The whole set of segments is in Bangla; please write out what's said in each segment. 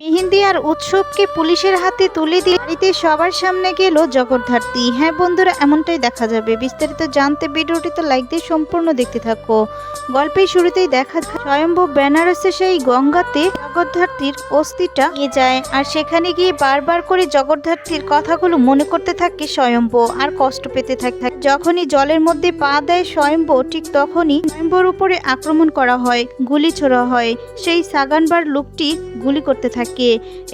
মেহেন্দি আর উৎসবকে পুলিশের হাতে তুলে দিয়ে বাড়িতে সবার সামনে গেল জগদ্ধাত্রী। হ্যাঁ বন্ধুরা, এমনটাই দেখা যাবে। বিস্তারিত জানতে ভিডিওটিতে লাইক দিয়ে সম্পূর্ণ দেখতে থাকো। গল্পের শুরুতেই দেখা যায়, স্বয়ম্ভু বেনারসে সেই গঙ্গাতে জগদ্ধাত্রীর অস্থিটা নিয়ে যায়। আর সেখানে গিয়ে বারবার করে জগদ্ধাত্রীর কথাগুলো মনে করতে থাকে স্বয়ম্ভু। আর কষ্ট পেতে থাকে যখনই জলের মধ্যে পা দেয় স্বয়ম্ভু, ঠিক তখনই স্বয়ম্ভুর উপরে আক্রমণ করা হয়, গুলি ছোড়া হয়। সেই সাগানবার লোকটি গুলি করতে থাকে।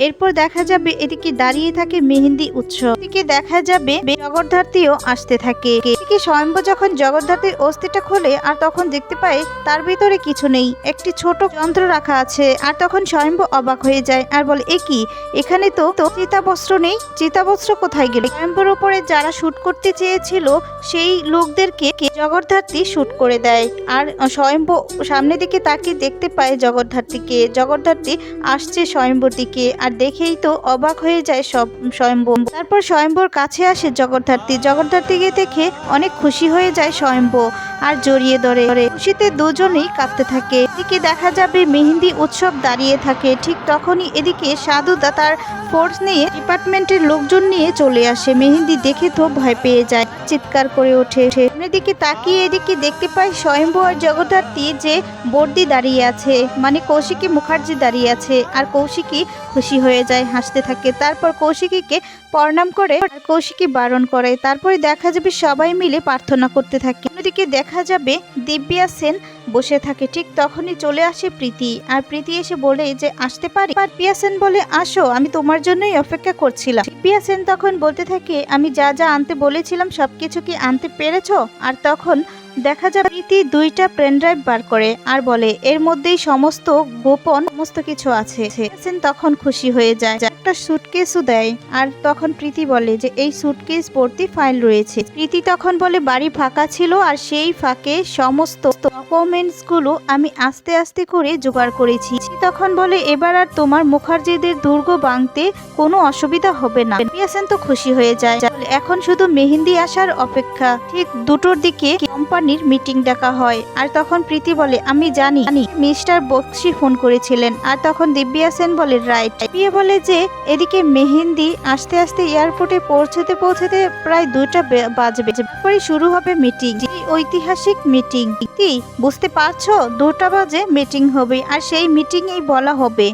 এরপর দেখা যাবে এদিকে দাঁড়িয়ে থাকে মেহেন্দি উৎসব এদিকে দেখা যাবে জগদ্ধাত্রীও আসতে থাকে। এদিকে স্বয়ম্ভু যখন জগদ্ধাত্রীর অস্থিটা খোলে, আর তখন দেখতে পায় তার ভিতরে কিছু নেই। একটি ছোট যন্ত্র রাখা আছে, আর তখন স্বয়ম্ভু অবাক হয়ে যায় আর বলে, এ কি? এখানে তো চিতাবস্ত্র নেই? চিতাবস্ত্র কোথায় গেল? স্বয়ম্ভুর উপরে যারা শুট করতে চেয়েছিল সেই লোকদেরকে জগদ্ধাত্রী শ্যুট করে দেয়। আর স্বয়ম্ভু সামনে দিকে তাকে দেখতে পায় জগদ্ধাত্রীকে। জগদ্ধাত্রী আসছে স্বয়ম্ভুর দিকে আর দেখেই তো অবাক হয়ে যায় সব স্বয়ম্ভু। তারপর স্বয়ম্ভুর কাছে আসে জগদ্ধাত্রী। জগদ্ধাত্রীকে দেখে অনেক খুশি হয়ে যায় স্বয়ম্ভু আর জড়িয়ে ধরে। খুশিতে দুজনেই কাঁদতে থাকে। এদিকে দেখা যাবে মেহেন্দি উৎসব দাঁড়িয়ে থাকে। ঠিক তখনই এদিকে সাধুদা তার ফোর্স নিয়ে ডিপার্টমেন্টের লোকজন নিয়ে চলে আসে। মেহেন্দি দেখে তো ভয় পেয়ে যায়, চিৎকার করে ওঠে। দিকে তাকিয়ে এদিকে দেখতে পাই স্বয়ম্ভু আর জগদ্ধাত্রী যে বর্দি দাঁড়িয়ে আছে মানে কৌশিকী মুখার্জি দাঁড়িয়ে আছে। আর কৌশিকী খুশি হয়ে যায়, হাসতে থাকে। তারপর কৌশিকীকে প্রণাম করে কৌশিকী বারণ করে। তারপরে দেখা যাবে সবাই মিলে প্রার্থনা করতে থাকে। অন্যদিকে দেখা যাবে দিব্যা সেন বসে থাকে, ঠিক তখনই চলে আসে প্রীতি। আর প্রীতি এসে বলে যে, আসতে পারি? আর পিয়া সেন বলে, আসো, আমি তোমার জন্যই অপেক্ষা করছিলাম। পিয়া সেন তখন বলতে থাকে, আমি যা যা আনতে বলেছিলাম সবকিছু কি আনতে পেরেছ? আর তখন দেখা যাবে প্রীতি দুইটা পেন ড্রাইভ বার করে আর বলে, এর মধ্যেই সমস্ত গোপন সমস্ত কিছু আছে। তখন খুশি হয়ে যায় একটা সুটকেসও দেয়। আর তখন প্রীতি বলে যে, এই সুটকেস ভর্তি ফাইল রয়েছে। প্রীতি তখন বলে, বাড়ি ফাঁকা ছিল আর সেই ফাঁকে সমস্ত ডকুমেন্টসগুলো আমি আস্তে আস্তে করে জোগাড় করেছি। তখন বলে, এবার আর তোমার মুখার্জিদের দুর্গ ভাঙতে কোনো অসুবিধা হবে না। পিয়াসেন তো খুশি হয়ে যায়। এখন শুধু মেহেন্দি আসার অপেক্ষা। ঠিক দুটোর দিকে কোম্পানির মিটিং ডাকা হয়। আর তখন প্রীতি বলে, আমি জানি। মিস্টার বক্সি ফোন করেছিলেন। আর তখন দিব্যা সেন বলে, রাইট। প্রিয়া বলে যে, এদিকে মেহেন্দি আস্তে আস্তে এয়ারপোর্টে পৌঁছতে পৌঁছতে প্রায় দুটা বাজবে। পরে শুরু হবে মিটিং ঐতিহাসিক মিটিং। কি, বুঝতে পারছ? দুটা বাজে মিটিং হবে আর সেই মিটিং এই বলা হবে।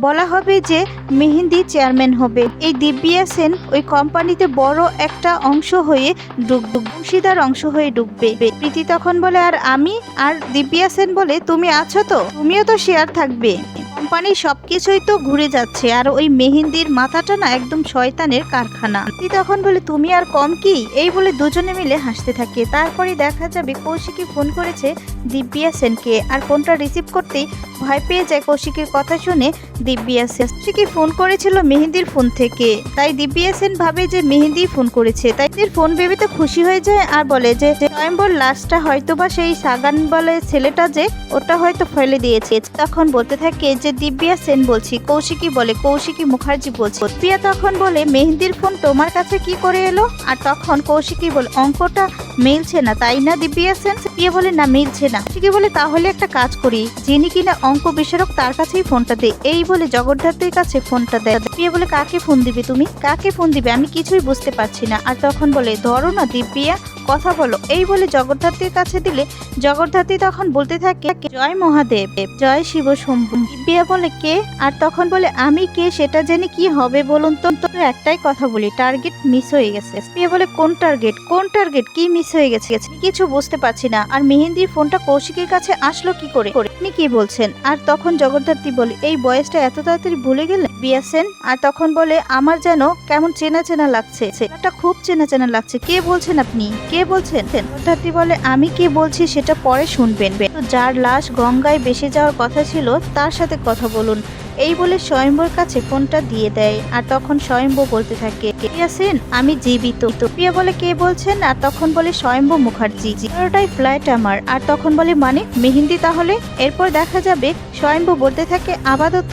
বলা হবে যে মেহেন্দি চেয়ারম্যান হবে। এই দিব্যা সেন ওই কোম্পানিতে বড় একটা অংশ হয়ে ডুববে, অংশীদার অংশ হয়ে ডুববে। প্রীতি তখন বলে, আর আমি? আর দিব্যা সেন বলে, তুমি আছো তো? তুমিও তো শেয়ার থাকবে। কোম্পানির সবকিছুই তো ঘুরে যাচ্ছে, আর ওই মেহেন্দির মাথাটা না একদম শয়তানের কারখানা। তখন বলে, তুমি আর কম কি? এই বলে দুজনে মিলে হাসতে থাকে। তারপরে দেখা যাবে কৌশিকী ফোন করেছে দিব্যা সেনকে, আর ফোনটা রিসিভ করতেই ভয় পেয়ে যায় কৌশিকের কথা শুনে দিব্যা সেন। কৌশিকী ফোন করেছিল মেহেন্দির ফোন থেকে। তাই দিব্যা সেন ভাবে যে মেহেন্দি ফোন করেছে, তাই ফোন ভেবে তো খুশি হয়ে যায় আর বলে যে, স্বয়ম্বর লাশটা হয়তো বা সেই সাগান বলে ছেলেটা যে, ওটা হয়তো ফেলে দিয়েছে। তখন বলতে থাকে যে দিব্যা সেন বলছি, কৌশিকী বলে, কৌশিকী মুখার্জি বলছে। প্রিয়া তখন বলে, মেহেন্দির ফোন তোমার কাছে কি করে এলো? আর তখন কৌশিকী বলে, অঙ্কটা মিলছে না, তাই না দিব্যা সেন বলে, না, মিলছে না। কৌশিকী বলে, তাহলে একটা কাজ করি, যিনি কিনা অঙ্ক বিশারক তার কাছেই ফোনটা দে। এই বলে জগদ্ধাত্রীর কাছে ফোনটা দেয়। দিব্যা বলে, কাকে ফোন দিবে তুমি? কাকে ফোন দিবে? আমি কিছুই বুঝতে পারছি না। আর তখন বলে, ধরো না দিব্যা কথা বলো। এই বলে জগদ্ধাত্রীর কাছে দিলে, জগদ্ধাত্রী তখন বলতে থাকে, জয় মহাদেব, জয় শিব শম্ভু। দিব্যা বলে, কে? আর তখন বলে, আমি কে সেটা জেনে, কি হবে বলুন তো? তো একটাই কথা বলি টার্গেট মিস হয়ে গেছে। প্রিয়া বলে, কোন টার্গেট কোন টার্গেট কি মিস হয়ে গেছে। কিছু বুঝতে পারছি না। আর মেহেন্দির ফোনটা কৌশিকের কাছে আসলো কি করে? আপনি কি বলছেন? আর তখন জগদ্ধাত্রী বলে, এই বয়সটা এত তাড়াতাড়ি ভুলে গেলে? বিয়াসেন। আর তখন বলে, আমার যেন কেমন চেনা চেনা লাগছে। এটা খুব চেনা চেনা লাগছে। কে বলছেন আপনি? কে বলছেন? জগদ্ধাত্রী বলে, আমি কে বলছি সেটা পরে শুনবেন। যার লাশ গঙ্গায় বেসে যাওয়ার কথা ছিল, তার সাথে কথা বলুন। এই বলে স্বয়ম্বর কাছে ফোনটা দিয়ে দেয়, আর তখন স্বয়ম্ব বলতে থাকে ইয়াসিন আমি জীবিত। প্রিয়া বলে, কে বলছেন? আর তখন বলে, স্বয়ম্ব মুখার্জি। এগারোটাই ফ্লাইট আমার, আর তখন বলে মানে মেহেন্দি তাহলে? এরপর দেখা যাবে, স্বয়ম্ব বলতে থাকে, আপাতত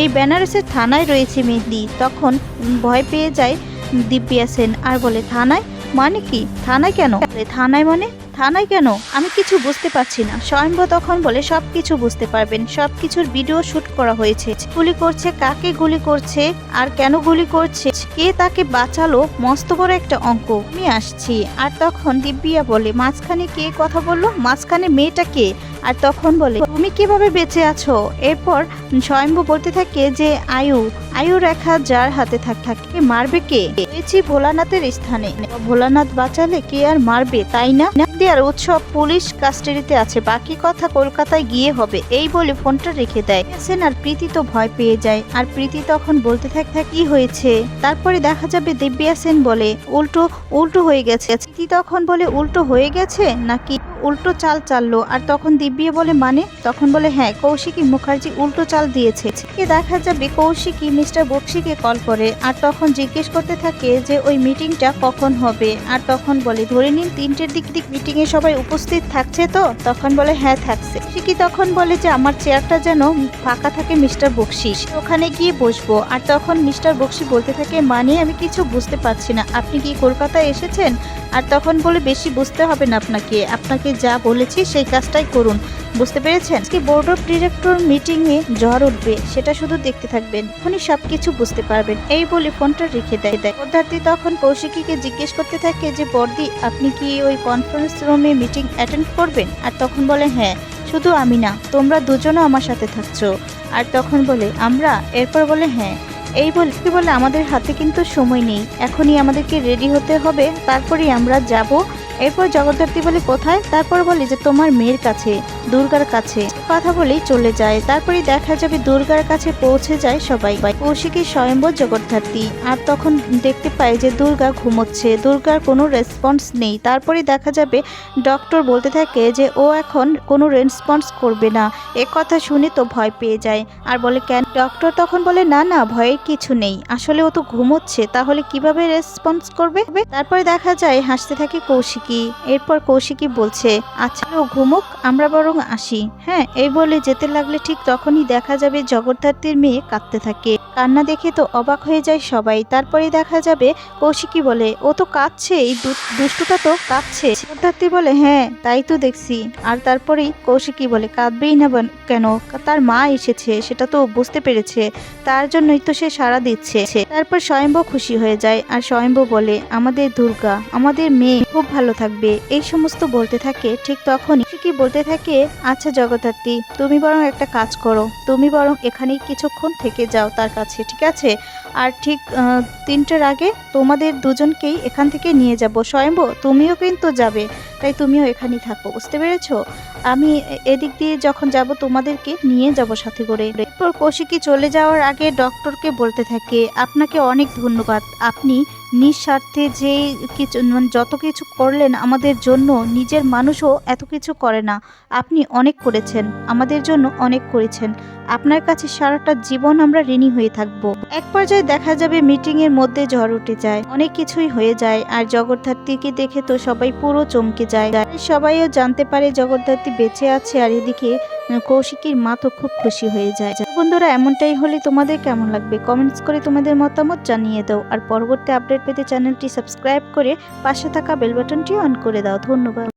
এই বেনারসের থানায় রয়েছে মেহেন্দি। তখন ভয় পেয়ে যায় দিব্যা সেন, আর বলে, থানায়? মানে কি? থানায় কেন? থানায় মানে? থানায় কেন? আমি কিছু বুঝতে পারছি না। স্বয়ম্ভ তখন বলে সব কিছু বুঝতে পারবেন। সব কিছুর ভিডিও শুট করা হয়েছে। গুলি করছে কাকে গুলি করছে? আর কেন গুলি করছে? কে তাকে বাঁচালো? মস্ত বড় একটা অঙ্ক। আমি আসছি। আর তখন দিব্যিয়া বলে, মাঝখানে কে কথা বলল? মাঝখানে মেয়েটা কে? আর তখন বলে, তুমি কীভাবে বেঁচে আছো? এরপর স্বয়ম্ভু বলতে থাকে যে, আয়ু আয়ু রেখা যার হাতে থাক, থাকে, মারবে কে? পেয়েছি ভোলানাথের স্থানে। ভোলানাথ বাঁচালে কে আর মারবে, তাই না? আর উৎসব পুলিশ কাস্টাডিতে আছে, বাকি কথা কলকাতায় গিয়ে হবে। এই বলে ফোনটা রেখে দেয়। সেন আর প্রীতি তো ভয় পেয়ে যায়। আর প্রীতি তখন বলতে থাক, কি হয়েছে? তারপরে দেখা যাবে দিব্যা সেন বলে, উল্টো উল্টো হয়ে গেছে প্রীতি তখন বলে উল্টো হয়ে গেছে নাকি উল্টো চাল চাললো? আর তখন দিব্যা বলে মানে? তখন বলে হ্যাঁ কৌশিকী মুখার্জি উল্টো চাল দিয়েছে। কে দেখা যাবে কৌশিকী মিস্টার বক্সিকে কল করে আর তখন জিজ্ঞেস করতে থাকে যে ওই মিটিংটা কখন হবে। আর তখন বলে, ধরে নিন তিনটের দিক দিক মিটিংয়ে সবাই উপস্থিত থাকছে তো? তখন বলে হ্যাঁ থাকছে। শিকি তখন বলে যে, আমার চেয়ারটা যেন ফাঁকা থাকে মিস্টার বক্সি ওখানে গিয়ে বসবো। আর তখন মিস্টার বক্সি বলতে থাকে মানে আমি কিছু বুঝতে পারছি না। আপনি কি কলকাতায় এসেছেন? আর তখন বলে বেশি বুঝতে হবে না আপনাকে। আপনাকে যা বলেছি সেই কাজটাই করুন। বুঝতে পেরেছেন? কি বোর্ড অফ ডিরেক্টর মিটিং এ জ্বর উঠবে, সেটা শুধু দেখতে থাকবেন। এখনই সবকিছু বুঝতে পারবেন। এই বলে ফোনটা রেখে দেয়। দেয় পদ্মার্থী তখন কৌশিকীকে জিজ্ঞেস করতে থাকে যে, বর্দি, আপনি কি ওই কনফারেন্স রুমে মিটিং অ্যাটেন্ড করবেন? আর তখন বলে হ্যাঁ শুধু আমি না, তোমরা দুজনও আমার সাথে থাকছো। আর তখন বলে, আমরা? এরপর বলে হ্যাঁ। এই বলছি বলে, আমাদের হাতে কিন্তু সময় নেই। এখনই আমাদেরকে রেডি হতে হবে। তারপরেই আমরা যাব এরপর জগদ্ধাত্রী বলে, কোথায়? তারপর বলে যে, তোমার মেয়ের কাছে, দুর্গার কাছে। কথা বলেই চলে যায়। তারপরে দেখা যাবে দুর্গার কাছে পৌঁছে যায় সবাই। কৌশিকী স্বয়ম্বর জগদ্ধাত্রী। আর তখন দেখতে পায় যে, দুর্গা ঘুমোচ্ছে। দুর্গার কোনো রেসপন্স নেই। তারপরে দেখা যাবে ডক্টর বলতে থাকে যে, ও এখন কোনো রেসপন্স করবে না। এ কথা শুনে তো ভয় পেয়ে যায়। আর বলে, কেন? ডক্টর তখন বলে, না না ভয়ের কিছু নেই। আসলে ও তো ঘুমোচ্ছে। তাহলে কীভাবে রেসপন্স করবে? তারপরে দেখা যায়, হাসতে থাকে কৌশিকী। এরপর কৌশিকী বলছে আচ্ছা ও ঘুমুক, আমরা বরং আসি। হ্যাঁ এই বলে যেতে লাগলে ঠিক তখনই দেখা যাবে জগদ্ধাত্রীর মেয়ে কাঁদতে থাকে। কান্না দেখে তো অবাক হয়ে যায় সবাই। তারপরে দেখা যাবে কৌশিকী বলে, ও তো কাঁদছে, এই দুষ্টুটা তো কাঁদছে। জগদ্ধাত্রী বলে হ্যাঁ তাই তো দেখছি। আর তারপরেই কৌশিকী বলে, কাঁদবেই না কেন? তার মা এসেছে, সেটা তো বুঝতে পেরেছে। তার জন্যই তো সে সাড়া দিচ্ছে। তারপর স্বয়ম্ভ খুশি হয়ে যায় আর স্বয়ম্ভ বলে, আমাদের দুর্গা, আমাদের মেয়ে, খুব ভালো থাকবে। এই সমস্ত বলতে থাকে, ঠিক তখনই কি বলতে থাকে? আচ্ছা জগদ্ধাত্রী, তুমি বরং একটা কাজ করো। তুমি বরং এখানেই কিছুক্ষণ থেকে যাও তার কাছে, ঠিক আছে? আর ঠিক তিনটের আগে তোমাদের দুজনকেই এখান থেকে নিয়ে যাব। স্বয়ম্ভ, তুমিও কিন্তু যাবে, তাই তুমিও এখানেই থাকো, বুঝতে পেরেছ? আমি এদিক দিয়ে যখন যাব তোমাদেরকে নিয়ে যাব সাথে করে। এরপর কৌশিকী চলে যাওয়ার আগে ডক্টরকে বলতে থাকে, আপনাকে অনেক ধন্যবাদ। আপনি নিঃস্বার্থে যে কিছু মানে যত কিছু করলেন আমাদের জন্য, নিজের মানুষও এত কিছু করে না। আপনি অনেক করেছেন, আমাদের জন্য অনেক করেছেন। আপনার কাছে সারাটা জীবন আমরা ঋণী হয়ে থাকব। এক পর্যায়ে দেখা যাবে মিটিং এর মধ্যে ঝড় উঠে যায়, অনেক কিছুই হয়ে যায়, আর জগদ্ধাত্রীকে দেখে তো সবাই পুরো চমকে যায়। সবাইও জানতে পারে জগদ্ধাত্রী বেঁচে আছে, আর এদিকে কৌশিকীর মা তো খুব খুশি হয়ে যায়। বন্ধুরা, এমনটাই হলে তোমাদের কেমন লাগবে? কমেন্টস করে তোমাদের মতামত জানিয়ে দাও। আর পরবর্তী আপডেট পেতে চ্যানেলটি সাবস্ক্রাইব করে পাশে থাকা বেল অন করে দাও। ধন্যবাদ।